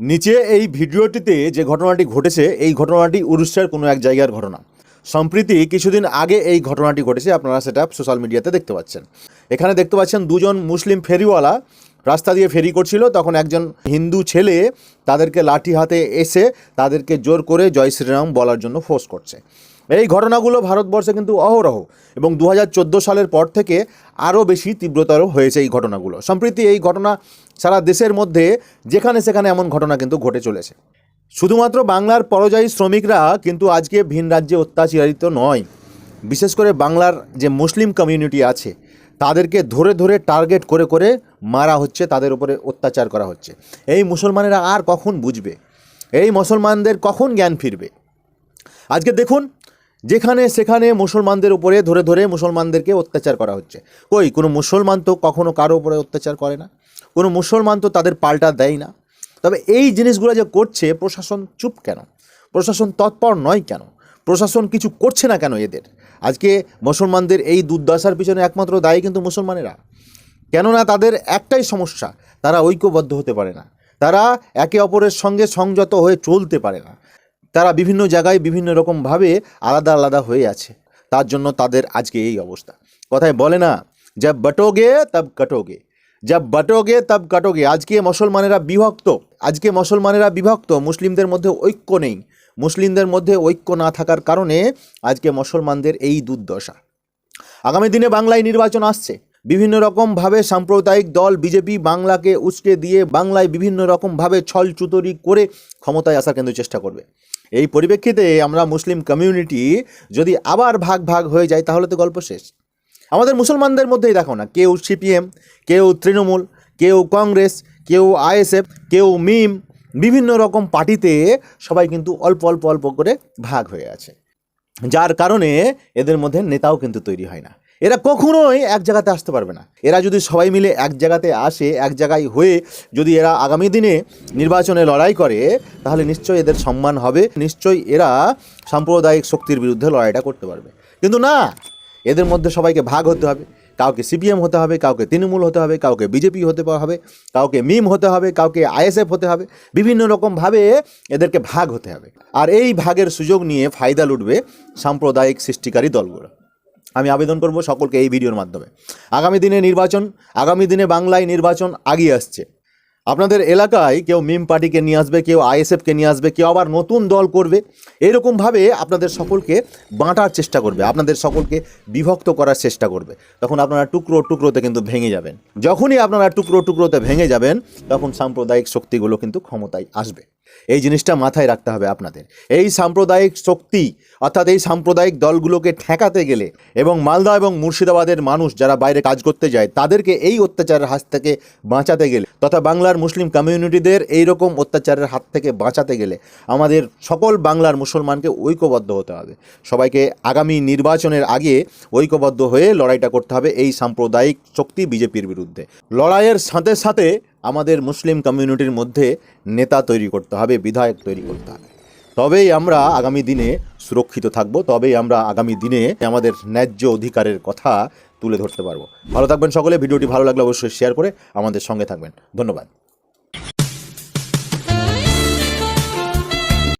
নিচে এই ভিডিওটিতে যে ঘটনাটি ঘটেছে, এই ঘটনাটি উড়িষ্যার কোনো এক জায়গার ঘটনা। সম্প্রতি কিছুদিন আগে এই ঘটনাটি ঘটেছে, আপনারা সেটা সোশ্যাল মিডিয়াতে দেখতে পাচ্ছেন। এখানে দেখতে পাচ্ছেন দুজন মুসলিম ফেরিওয়ালা রাস্তা দিয়ে ফেরি করছিল, তখন একজন হিন্দু ছেলে তাদেরকে লাঠি হাতে এসে তাদেরকে জোর করে জয় শ্রীরাম বলার জন্য ফোর্স করছে। এই ঘটনাগুলো ভারতবর্ষে কিন্তু অহরহ এবং দু হাজার চোদ্দ সালের পর থেকে আরও বেশি তীব্রতর হয়েছে এই ঘটনাগুলো। সম্প্রতি এই ঘটনা সারা দেশের মধ্যে যেখানে সেখানে এমন ঘটনা কিন্তু ঘটে চলেছে। শুধুমাত্র বাংলার পরযায়ী শ্রমিকরা কিন্তু আজকে ভিন রাজ্যে অত্যাচারিত নয়। বিশেষ করে বাংলার যে মুসলিম কমিউনিটি আছে, তাদেরকে ধরে ধরে টার্গেট করে করে মারা হচ্ছে, তাদের উপরে অত্যাচার করা হচ্ছে। এই মুসলমানেরা আর কখন বুঝবে? এই মুসলমানদের কখন জ্ঞান ফিরবে? আজকে দেখুন, যেখানে সেখানে মুসলমানদের উপরে ধরে ধরে মুসলমানদেরকে অত্যাচার করা হচ্ছে। কই, কোনো মুসলমান তো কখনো কারও উপরে অত্যাচার করে না? কোনো মুসলমান তো তাদের পাল্টা দেয় না। তবে এই জিনিসগুলো যে করছে, প্রশাসন চুপ কেন? প্রশাসন তৎপর নয় কেন? প্রশাসন কিছু করছে না কেন এদের? আজকে মুসলমানদের এই দুর্দশার পিছনে একমাত্র দায়ী কিন্তু মুসলমানেরা। কেননা তাদের একটাই সমস্যা, তারা ঐক্যবদ্ধ হতে পারে না। তারা একে অপরের সঙ্গে সংযত হয়ে চলতে পারে না। তারা বিভিন্ন জায়গায় বিভিন্ন রকমভাবে আলাদা আলাদা হয়ে আছে। তার জন্য তাদের আজকে এই অবস্থা। কথায় বলে না জব বটোগে, তব কটোগে। জব বটোগে তব কটোগে আজকে মুসলমানেরা বিভক্ত আজকে মুসলমানেরা বিভক্ত মুসলিমদের মধ্যে ঐক্য নেই মুসলিমদের মধ্যে ঐক্য না থাকার কারণে আজকে মুসলমানদের এই দুর্দশা আগামী দিনে বাংলায় নির্বাচন আসছে বিভিন্ন রকমভাবে সাম্প্রদায়িক দল বিজেপি বাংলাকে উস্কে দিয়ে বাংলায় বিভিন্ন রকমভাবে ছল চুতরি করে ক্ষমতায় আসার কিন্তু চেষ্টা করবে। এই পরিপ্রেক্ষিতে আমরা মুসলিম কমিউনিটি যদি আবার ভাগ ভাগ হয়ে যায়, তাহলে তো গল্প শেষ। আমাদের মুসলমানদের মধ্যেই দেখো না, কেউ সিপিএম, কেউ তৃণমূল, কেউ কংগ্রেস, কেউ আইএসএফ, কেউ মিম, বিভিন্ন রকম পার্টিতে সবাই কিন্তু অল্প অল্প অল্প করে ভাগ হয়ে আছে। যার কারণে এদের মধ্যে নেতাও কিন্তু তৈরি হয় না। এরা কখনোই এক জায়গাতে আসতে পারবে না। এরা যদি সবাই মিলে এক জায়গাতে আসে, এক জায়গায় হয়ে যদি এরা আগামী দিনে নির্বাচনে লড়াই করে, তাহলে নিশ্চয়ই এদের সম্মান হবে। নিশ্চয়ই এরা সাম্প্রদায়িক শক্তির বিরুদ্ধে লড়াইটা করতে পারবে। কিন্তু না এদের মধ্যে সবাইকে ভাগ হতে হবে। কাউকে সিপিএম হতে হবে, কাউকে তৃণমূল হতে হবে, কাউকে বিজেপি হতে হবে, কাউকে মিম হতে হবে, কাউকে আইএসএফ হতে হবে। বিভিন্ন রকমভাবে এদেরকে ভাগ হতে হবে। আর এই ভাগের সুযোগ নিয়ে ফায়দা লুটবে সাম্প্রদায়িক সৃষ্টিকারী দলগুলো। আমি আবেদন করব সকলকে এই ভিডিওর মাধ্যমে। আগামী দিনে নির্বাচন, আগামী দিনে বাংলায় নির্বাচন আগিয়ে আসছে। আপনাদের এলাকায় কেউ মিম পার্টিকে নিয়ে আসবে, কেউ আইএসএফকে নিয়ে আসবে, কেউ আবার নতুন দল করবে, এরকমভাবে আপনাদের সকলকে বাঁটার চেষ্টা করবে, আপনাদের সকলকে বিভক্ত করার চেষ্টা করবে। তখন আপনারা টুকরো টুকরোতে কিন্তু ভেঙে যাবেন। যখনই আপনারা টুকরো টুকরোতে ভেঙে যাবেন, তখন সাম্প্রদায়িক শক্তিগুলো কিন্তু ক্ষমতায় আসবে। এই জিনিসটা মাথায় রাখতে হবে আপনাদের। এই সাম্প্রদায়িক শক্তি, অর্থাৎ এই সাম্প্রদায়িক দলগুলোকে ঠেকাতে গেলে এবং মালদা এবং মুর্শিদাবাদের মানুষ যারা বাইরে কাজ করতে যায়, তাদেরকে এই অত্যাচারের হাত থেকে বাঁচাতে গেলে তথা বাংলার মুসলিম কমিউনিটিদের এই রকম অত্যাচারের হাত থেকে বাঁচাতে গেলে আমাদের সকল বাংলার মুসলমানকে ঐক্যবদ্ধ হতে হবে। সবাইকে আগামী নির্বাচনের আগে ঐক্যবদ্ধ হয়ে লড়াইটা করতে হবে এই সাম্প্রদায়িক শক্তি বিজেপির বিরুদ্ধে। লড়াইয়ের সাথে সাথে আমাদের মুসলিম কমিউনিটির মধ্যে নেতা তৈরি করতে হবে, বিধায়ক তৈরি করতে হবে। তবেই আমরা আগামী দিনে সুরক্ষিত থাকব, তবেই আমরা আগামী দিনে আমাদের ন্যায্য অধিকারের কথা তুলে ধরতে পারব। ভালো থাকবেন সকলে, ভিডিওটি ভালো লাগলে অবশ্যই শেয়ার করে আমাদের সঙ্গে থাকবেন। ধন্যবাদ।